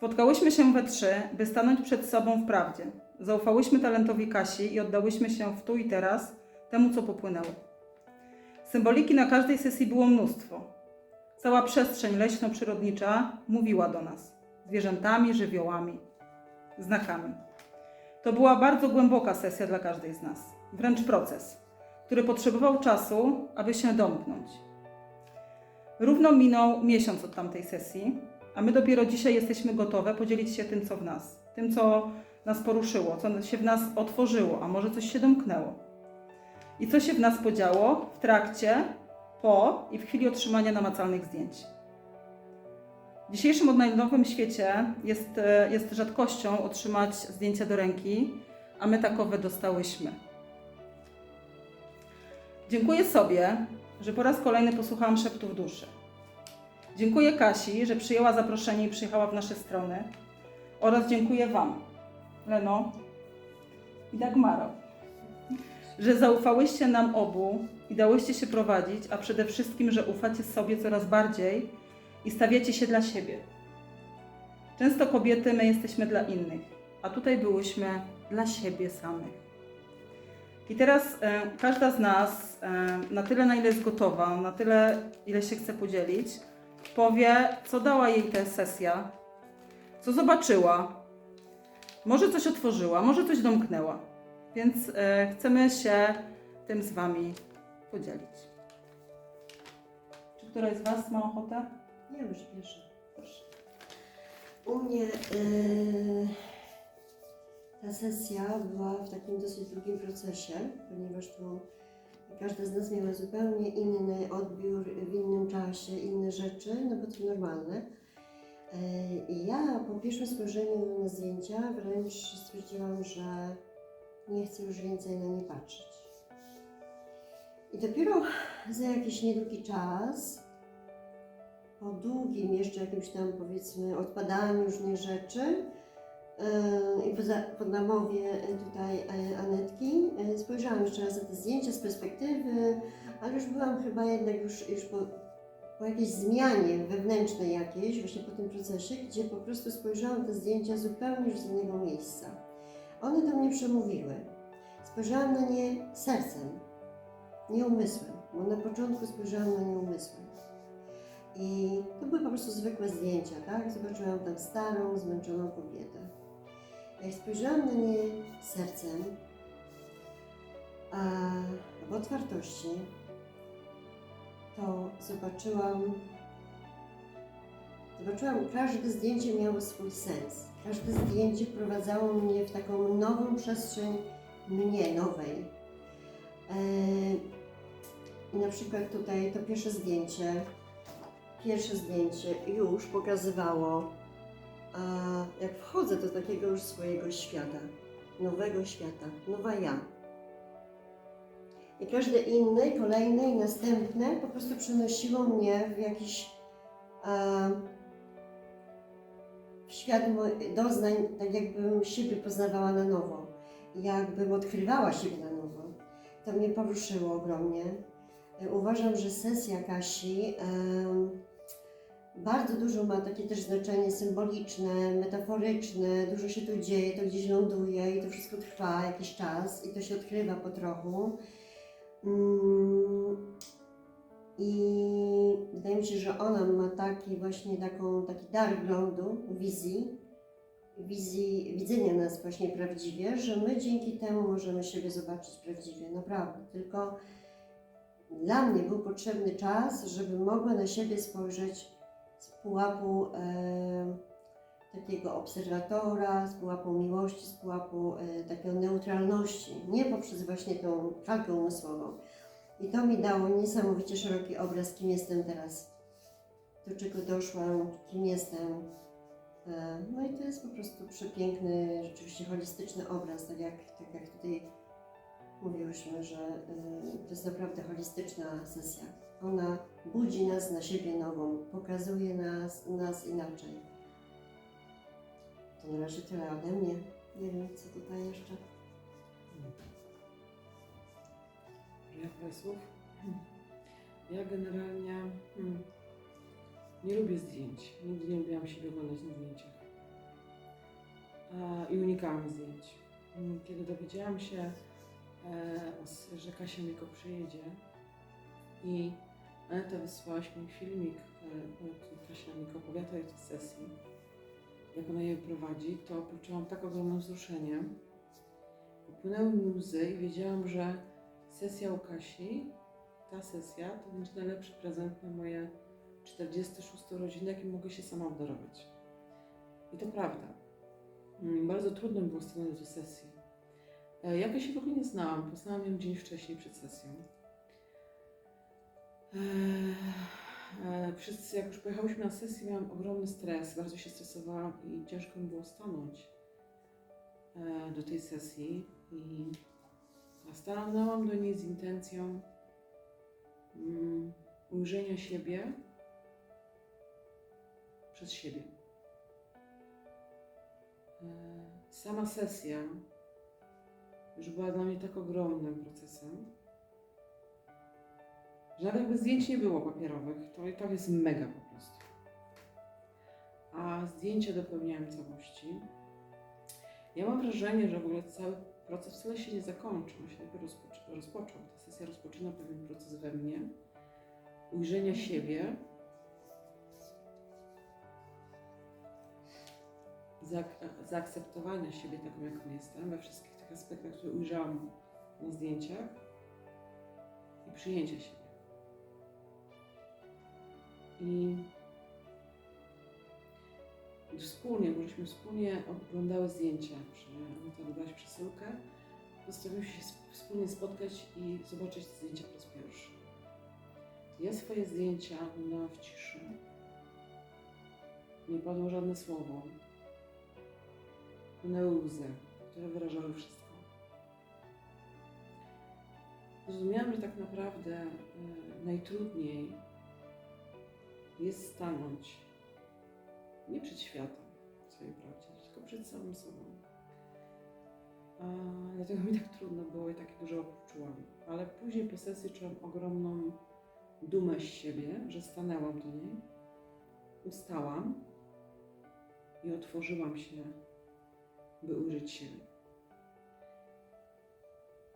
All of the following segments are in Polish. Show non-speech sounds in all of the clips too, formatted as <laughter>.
Spotkałyśmy się we trzy, by stanąć przed sobą w prawdzie. Zaufałyśmy talentowi Kasi i oddałyśmy się w tu i teraz temu, co popłynęło. Symboliki na każdej sesji było mnóstwo. Cała przestrzeń leśno-przyrodnicza mówiła do nas zwierzętami, żywiołami, znakami. To była bardzo głęboka sesja dla każdej z nas, wręcz proces, który potrzebował czasu, aby się domknąć. Równo minął miesiąc od tamtej sesji, a my dopiero dzisiaj jesteśmy gotowe podzielić się tym, co w nas, tym, co nas poruszyło, co się w nas otworzyło, a może coś się domknęło. I co się w nas podziało w trakcie, po i w chwili otrzymania namacalnych zdjęć. W dzisiejszym odnajdowym świecie jest, e, jest rzadkością otrzymać zdjęcia do ręki, a my takowe dostałyśmy. Dziękuję sobie, że po raz kolejny posłuchałam szeptów duszy. Dziękuję Kasi, że przyjęła zaproszenie i przyjechała w nasze strony. Oraz dziękuję Wam, Leno i Dagmaro, że zaufałyście nam obu i dałyście się prowadzić, a przede wszystkim, że ufacie sobie coraz bardziej i stawiacie się dla siebie. Często kobiety my jesteśmy dla innych, a tutaj byłyśmy dla siebie samych. I teraz e, każda z nas, e, na tyle na ile jest gotowa, na tyle ile się chce podzielić, powie, co dała jej ta sesja, co zobaczyła, może coś otworzyła, może coś domknęła. Więc e, chcemy się tym z Wami podzielić. Czy któraś z Was ma ochotę? Ja już pierwsza. Proszę. U mnie y, ta sesja była w takim dosyć długim procesie, ponieważ tu każda z nas miała zupełnie inny odbiór w innym czasie, inne rzeczy, no bo to normalne. Y, I ja po pierwszym spojrzeniu na zdjęcia wręcz stwierdziłam, że nie chcę już więcej na nie patrzeć. I dopiero za jakiś niedługi czas po długim jeszcze jakimś tam powiedzmy odpadaniu różnych rzeczy i po, namowie tutaj e, Anetki e, spojrzałam jeszcze raz na te zdjęcia z perspektywy, ale już byłam chyba jednak już, już po, po jakiejś zmianie wewnętrznej jakiejś, właśnie po tym procesie, gdzie po prostu spojrzałam te zdjęcia zupełnie już z innego miejsca. One do mnie przemówiły. Spojrzałam na nie sercem, nie umysłem, bo na początku spojrzałam na nie umysłem. I to były po prostu zwykłe zdjęcia, tak? Zobaczyłam tam starą, zmęczoną kobietę. Jak spojrzałam na nie sercem, a w otwartości, to zobaczyłam, zobaczyłam, każde zdjęcie miało swój sens. Każde zdjęcie wprowadzało mnie w taką nową przestrzeń mnie, nowej. Eee, I na przykład tutaj to pierwsze zdjęcie, pierwsze zdjęcie już pokazywało, a jak wchodzę do takiego już swojego świata, nowego świata, nowa ja. I każde inne, kolejne i następne po prostu przenosiło mnie w jakiś e, w świat doznań, tak jakbym siebie poznawała na nowo, jakbym odkrywała siebie na nowo. To mnie poruszyło ogromnie. E, Uważam, że sesja Kasi em, bardzo dużo ma takie też znaczenie symboliczne, metaforyczne, dużo się tu dzieje, to gdzieś ląduje i to wszystko trwa jakiś czas i to się odkrywa po trochu. Mm, I wydaje mi się, że ona ma taki właśnie taką, taki dar wglądu, wizji, wizji widzenia nas właśnie prawdziwie, że my dzięki temu możemy siebie zobaczyć prawdziwie, naprawdę. Tylko dla mnie był potrzebny czas, żeby mogła na siebie spojrzeć pułapu e, takiego obserwatora, z pułapu miłości, z pułapu e, takiej neutralności, nie poprzez właśnie tą kalkę umysłową. I to mi dało niesamowicie szeroki obraz, kim jestem teraz, do czego doszłam, kim jestem. E, No i to jest po prostu przepiękny, rzeczywiście holistyczny obraz, tak jak, tak jak tutaj mówiłyśmy, że y, to jest naprawdę holistyczna sesja. Ona budzi nas na siebie nową, pokazuje nas, nas inaczej. To na razie tyle ode mnie. Nie wiem, co tutaj jeszcze. Ja parę słów. Ja generalnie hmm, nie lubię zdjęć. Nigdy nie lubiłam siebie oglądać na zdjęciach. e, i unikałam zdjęć. Mm, Kiedy dowiedziałam się, e, że Kasia Miko przyjedzie i Aneta wysłałaś mi filmik, e, tym Kasia Miko opowiada o tej sesji, jak ona je prowadzi, to poczułam tak ogromne wzruszenie. Popłynęły mi łzy i wiedziałam, że sesja u Kasi, ta sesja, to będzie najlepszy prezent na moje 46 urodziny, jaki mogę się sama obdarować. I to prawda. Mm, Bardzo trudno mi było stanąć do sesji. E, Ja Kasię w ogóle nie znałam. Poznałam ją dzień wcześniej przed sesją. Eee, e, Wszyscy, jak już pojechałyśmy na sesję, miałam ogromny stres, bardzo się stresowałam i ciężko mi było stanąć e, do tej sesji. I a stanęłam do niej z intencją mm, ujrzenia siebie przez siebie. E, Sama sesja już była dla mnie tak ogromnym procesem, nawet jakby zdjęć nie było papierowych, to tak jest mega po prostu. A zdjęcia dopełniają całości. Ja mam wrażenie, że w ogóle cały proces wcale się nie zakończył, on się dopiero rozpoc- rozpoczął. Ta sesja rozpoczyna pewien proces we mnie, ujrzenia siebie, zaak- zaakceptowania siebie taką, jaką jestem, we wszystkich tych aspektach, które ujrzałam na zdjęciach i przyjęcia siebie. I wspólnie, bo żeśmy wspólnie oglądały zdjęcia, że Anita dobrałaś przesyłkę, postanowiliśmy się sp- wspólnie spotkać i zobaczyć te zdjęcia po raz pierwszy. Ja swoje zdjęcia oglądałam w ciszy. Nie padło żadne słowo. Płynęły łzy, które wyrażały wszystko. Zrozumiałam, że tak naprawdę e, najtrudniej jest stanąć nie przed światem w swojej prawdzie, tylko przed samym sobą. A dlatego mi tak trudno było i takie dużo czułam. Ale później po sesji czułam ogromną dumę z siebie, że stanęłam do niej, ustałam i otworzyłam się, by ujrzeć siebie.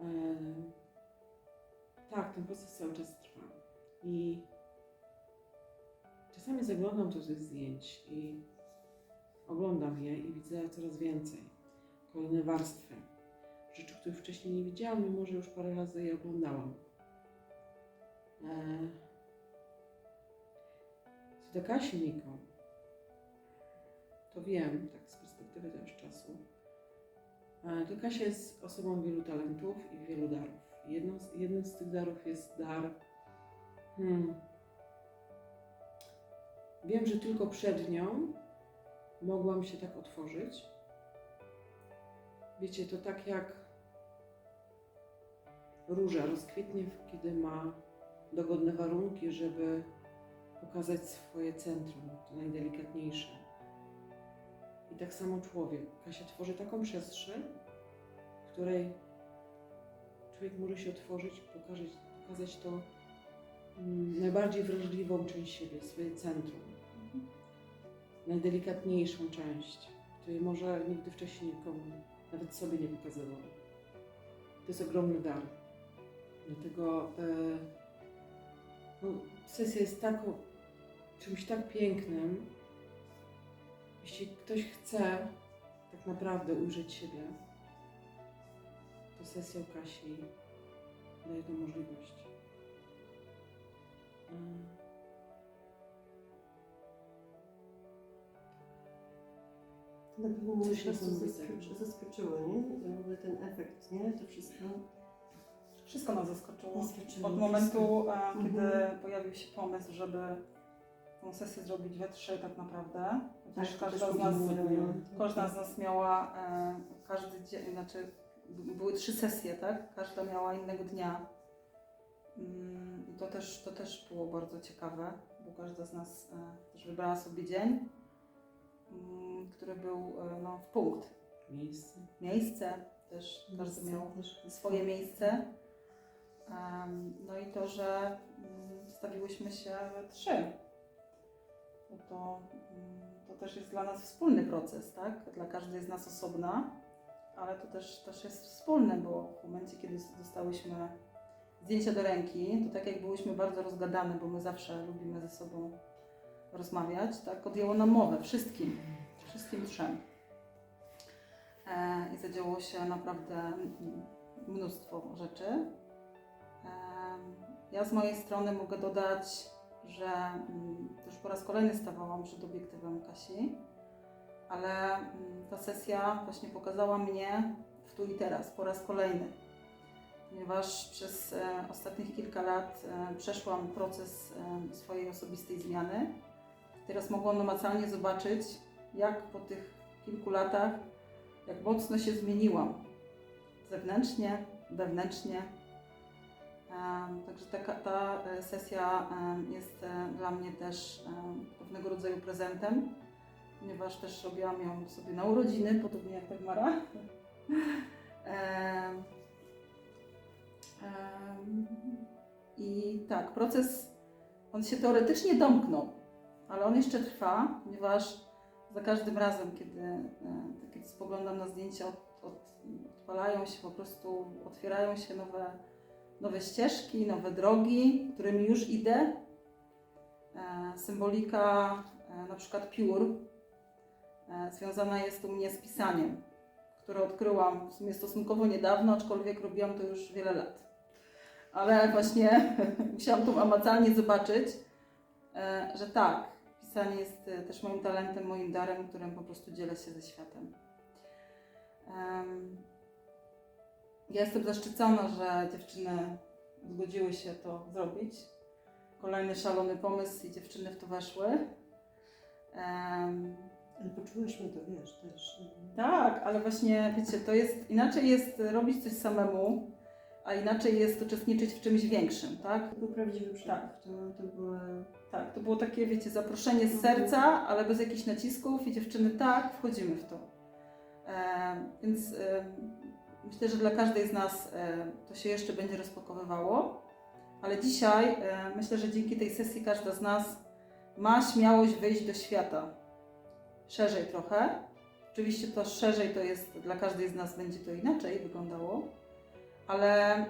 Em, tak, ten proces cały czas trwa. I czasami zaglądam do tych zdjęć i oglądam je i widzę coraz więcej. Kolejne warstwy. Rzeczy, których wcześniej nie widziałam, mimo że już parę razy je oglądałam. Eee, co do Kasi Niko, to wiem, tak z perspektywy też czasu, e, to Kasia jest osobą wielu talentów i wielu darów. Jedną z, jednym z tych darów jest dar. Hmm, wiem, że tylko przed nią mogłam się tak otworzyć. Wiecie, to tak jak róża rozkwitnie, kiedy ma dogodne warunki, żeby pokazać swoje centrum, to najdelikatniejsze. I tak samo człowiek. Kasia tworzy taką przestrzeń, w której człowiek może się otworzyć, pokazać, pokazać to najbardziej wrażliwą część siebie, swoje centrum. Najdelikatniejszą część, której może nigdy wcześniej nikomu, nawet sobie nie pokazywał. To jest ogromny dar. Dlatego e, no, sesja jest taką, czymś tak pięknym. Jeśli ktoś chce tak naprawdę ujrzeć siebie, to sesja u Kasi daje tę możliwość. Na pewno Coś zaskoczy- zaskoczyło, nie? To w ogóle ten efekt, nie? To wszystko. Wszystko nas zaskoczyło. Zaskoczyło Od wszystko. momentu, e, kiedy Mhm. pojawił się pomysł, żeby tą sesję zrobić we trzy tak naprawdę. Chociaż to każda też z nas, mówimy, no. każda z nas miała e, każdy dzień, znaczy b- były trzy sesje, tak? Każda miała innego dnia. Mm, I to też, to też było bardzo ciekawe, bo każda z nas e, też wybrała sobie dzień, który był e, no, w punkt. Miejsce. Miejsce też, każdy Miejsce miał też. swoje miejsce. No i to, że mm, stawiłyśmy się we trzy. No to, mm, to też jest dla nas wspólny proces, tak? Dla każdej z nas osobna, ale to też, też jest wspólne, bo w momencie, kiedy dostałyśmy zdjęcia do ręki, to tak jak byłyśmy bardzo rozgadane, bo my zawsze lubimy ze sobą rozmawiać, tak? Odjęło nam mowę wszystkim, wszystkim trzem. E, I zadziało się naprawdę mnóstwo rzeczy. E, Ja z mojej strony mogę dodać, że mm, już po raz kolejny stawałam przed obiektywem Kasi, ale mm, ta sesja właśnie pokazała mnie w tu i teraz, po raz kolejny. Ponieważ przez e, ostatnich kilka lat e, przeszłam proces e, swojej osobistej zmiany. Teraz mogłam namacalnie zobaczyć, jak po tych kilku latach, jak mocno się zmieniłam. Zewnętrznie, wewnętrznie. Także taka, ta e, sesja jest e, dla mnie też pewnego rodzaju prezentem, ponieważ też robiłam ją sobie na urodziny, podobnie jak Dagmara. <laughs> I tak, proces, on się teoretycznie domknął, ale on jeszcze trwa, ponieważ za każdym razem, kiedy, e, tak kiedy spoglądam na zdjęcia, od, od, odpalają się po prostu, otwierają się nowe nowe ścieżki, nowe drogi, którymi już idę. E, Symbolika e, na przykład piór związana jest u mnie z pisaniem, które odkryłam w sumie stosunkowo niedawno, aczkolwiek robiłam to już wiele lat. Ale właśnie <laughs> musiałam tu amacalnie zobaczyć, że tak, pisanie jest e, też moim talentem, moim darem, którym po prostu dzielę się ze światem. Em, ja jestem zaszczycona, że dziewczyny zgodziły się to zrobić. Kolejny szalony pomysł i dziewczyny w to weszły. Ale poczułyśmy to, wiesz, też. tak, ale właśnie wiecie, to jest inaczej jest robić coś samemu, a inaczej jest uczestniczyć w czymś większym, tak? To był prawdziwy przepływ. To, to była... Tak, to było takie, wiecie, zaproszenie z serca, ale bez jakichś nacisków i dziewczyny tak, wchodzimy w to. Em, więc em, myślę, że dla każdej z nas em, to się jeszcze będzie rozpakowywało, ale dzisiaj em, myślę, że dzięki tej sesji każda z nas ma śmiałość wyjść do świata szerzej trochę. Oczywiście to szerzej to jest, dla każdej z nas będzie to inaczej wyglądało, ale mm,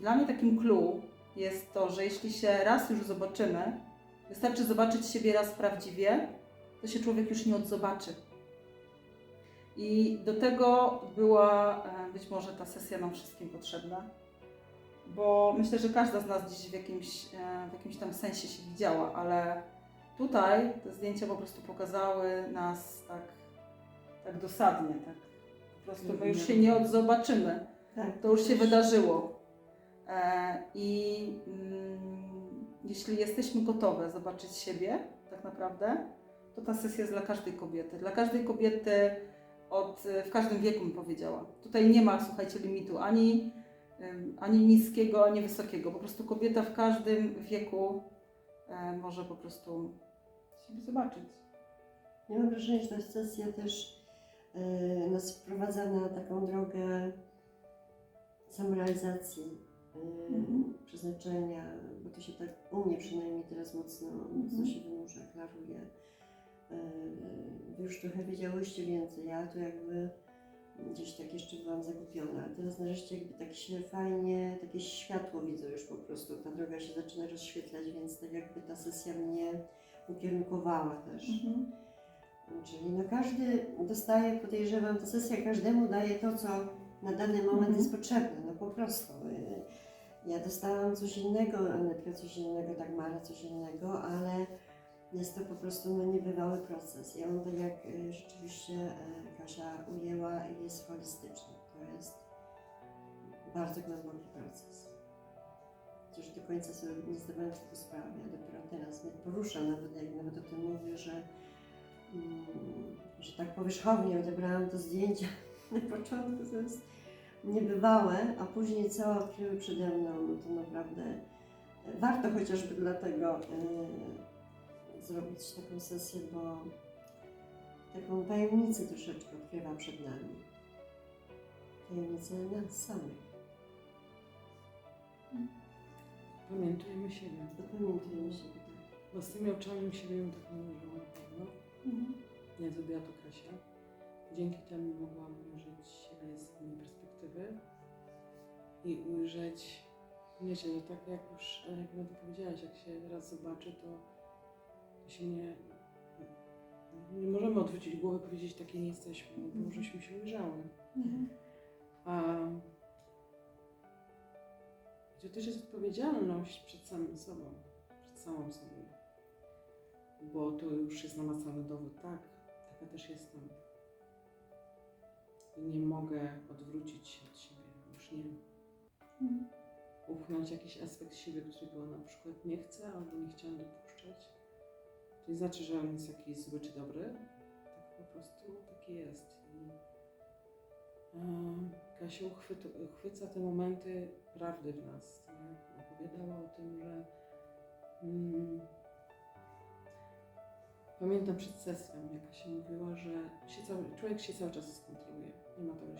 dla mnie takim clue jest to, że jeśli się raz już zobaczymy, wystarczy zobaczyć siebie raz prawdziwie, to się człowiek już nie odzobaczy. I do tego była e, być może ta sesja nam wszystkim potrzebna, bo myślę, że każda z nas gdzieś w jakimś, e, w jakimś tam sensie się widziała, ale tutaj te zdjęcia po prostu pokazały nas tak, tak dosadnie, tak? Po prostu my już się nie odzobaczymy Tak, to już się wydarzyło. E, I mm, jeśli jesteśmy gotowe zobaczyć siebie, tak naprawdę, to ta sesja jest dla każdej kobiety. Dla każdej kobiety od, w każdym wieku bym powiedziała. Tutaj nie ma, słuchajcie, limitu ani, ani niskiego, ani wysokiego. Po prostu kobieta w każdym wieku e, może po prostu siebie zobaczyć. Ja mam wrażenie, że ta sesja też e, nas wprowadza na taką drogę samorealizacji e, Mhm. przeznaczenia, bo to się tak u mnie przynajmniej teraz mocno, mocno Mhm. się wynurza, klaruje. E, już trochę wiedziałyście więcej, ja tu jakby gdzieś tak jeszcze byłam zagubiona, teraz nareszcie jakby tak się fajnie, takie światło widzę już po prostu, ta droga się zaczyna rozświetlać, więc tak jakby ta sesja mnie ukierunkowała też. Mhm. Czyli no każdy dostaje, podejrzewam, ta sesja każdemu daje to, co na dany moment Mhm. jest potrzebne, no po prostu. Y, Ja dostałam coś innego, Anetka coś innego, Dagmara coś innego, ale jest to po prostu no, niebywały proces. Ja on tak jak y, rzeczywiście y, Kasia ujęła, jest holistyczny. To jest bardzo głęboki proces. Chociaż do końca sobie nie zdawałam tego sprawy, a dopiero teraz mnie porusza, nawet jak nawet o tym mówię, że mm, że tak powierzchownie odebrałam to zdjęcie na początku, to jest niebywałe, a później co odkryły przede mną, no to naprawdę warto chociażby dlatego y, zrobić taką sesję, bo taką tajemnicę troszeczkę odkrywa przed nami. Tajemnicę nas samych. Pamiętujemy siebie. Zapamiętujemy się tak. Bo z tymi oczami siebie bym tak nie użyła na pewno. Mhm. jak zrobiła to Kasia. Dzięki temu mogłam ujrzeć siebie z innej perspektywy i ujrzeć, wiecie, że tak jak już, jak Wanda powiedziałaś, jak się raz zobaczy, to, się nie, nie możemy odwrócić głowy i powiedzieć, takie nie jesteśmy, bo Mhm. żeśmy się ujrzały. Mhm. A to też jest odpowiedzialność przed samym sobą, przed samą sobą. Bo to już jest namacalny dowód, tak, taka też jestem. Nie mogę odwrócić się od siebie, już nie. Mhm. Upchnąć jakiś aspekt siebie, którego na przykład nie chcę albo nie chciałam dopuszczać. To nie znaczy, że on jest jakiś zły czy dobry, tak po prostu taki jest. I Kasia uchwyca te momenty prawdy w nas. Tak? Opowiadała o tym, że mm, pamiętam przed sesją, jak Kasia mówiła, że się cały, człowiek się cały czas skontroluje. Nie ma tam.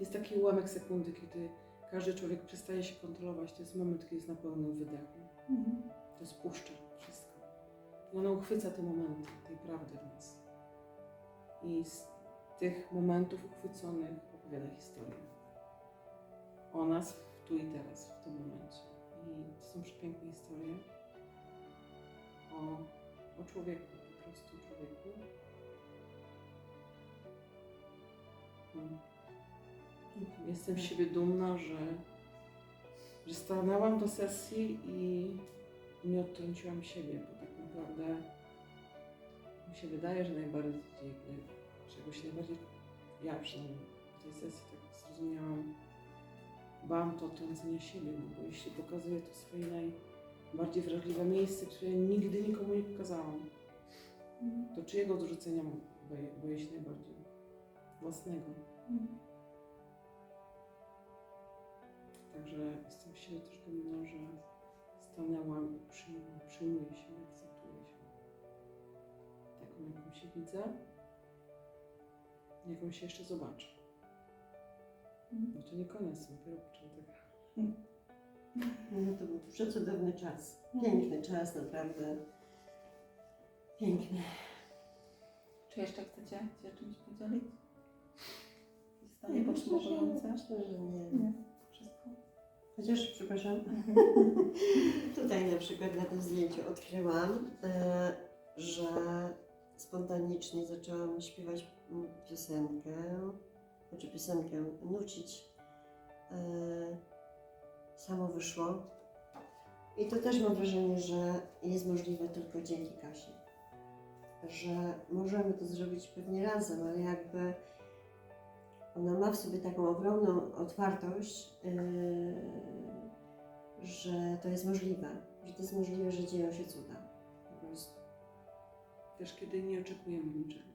Jest taki ułamek sekundy, kiedy każdy człowiek przestaje się kontrolować. To jest moment, kiedy jest na pełnym wydechu. Mhm. To spuszcza wszystko. I ona uchwyca te momenty, tej prawdy w nas. I z tych momentów uchwyconych opowiada historię. O nas w tu i teraz, w tym momencie. I to są przepiękne historie o, o człowieku, prostu człowieku. Mm. Jestem z siebie dumna, że, że stanęłam do sesji i nie odtrąciłam siebie, bo tak naprawdę mi się wydaje, że najbardziej, czego najbardziej, ja przynajmniej w tej sesji tak zrozumiałam, bałam to odtrącenia siebie, no bo jeśli pokazuję to swoje najbardziej wrażliwe miejsce, które nigdy nikomu nie pokazałam. To czyjego odrzucenia boję, boję się najbardziej? Własnego. Mhm. Także jestem siebie też dumna, że stanęłam i przyjmuję, przyjmuję się, akceptuję się. Taką, jaką się widzę, jaką się jeszcze zobaczę. Mhm. No to nie koniec, dopiero początek. No to był przecudowny czas. Piękny czas, naprawdę. Piękny. Czy jeszcze chcecie się czymś podzielić? Stanie Nie, myślę, że, podsumowujące? myślę, że nie. Nie. Wszystko? Chociaż, przepraszam, <laughs> tutaj na przykład na tym zdjęciu odkryłam, e, że spontanicznie zaczęłam śpiewać piosenkę, znaczy piosenkę nucić. E, samo wyszło. I to też mam wrażenie, że jest możliwe tylko dzięki Kasi. Że możemy to zrobić pewnie razem, ale jakby ona ma w sobie taką ogromną otwartość, yy, że to jest możliwe, że to jest możliwe, że dzieją się cuda. Po prostu. Też kiedy nie oczekujemy niczego.